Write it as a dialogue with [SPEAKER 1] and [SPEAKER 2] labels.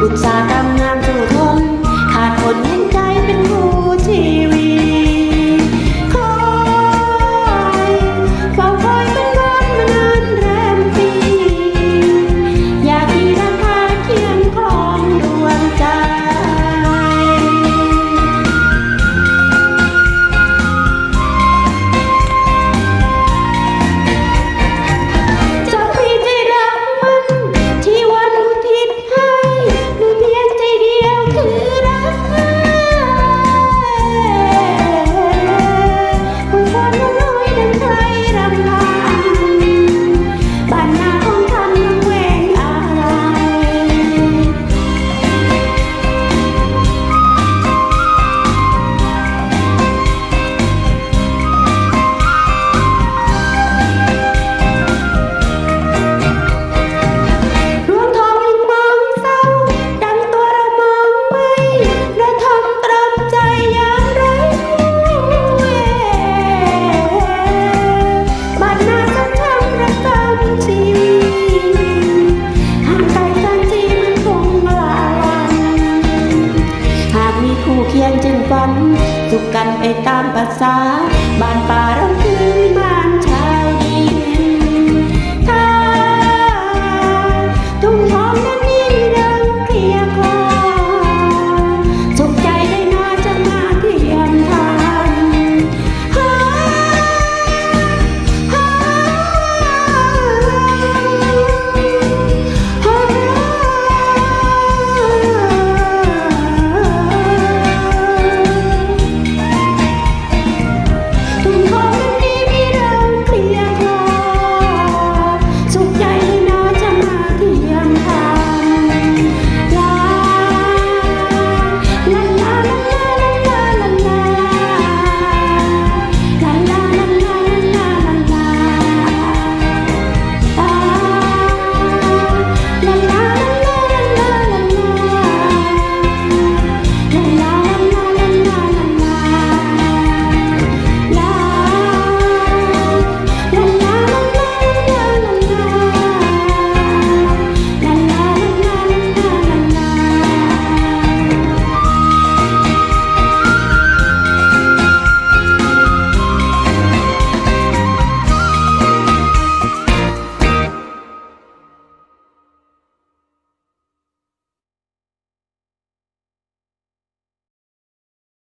[SPEAKER 1] 不擦干 เคียงจึงฝัน สุขกันไปตามภาษา บ้านป่ารำคืนบ้านชายดี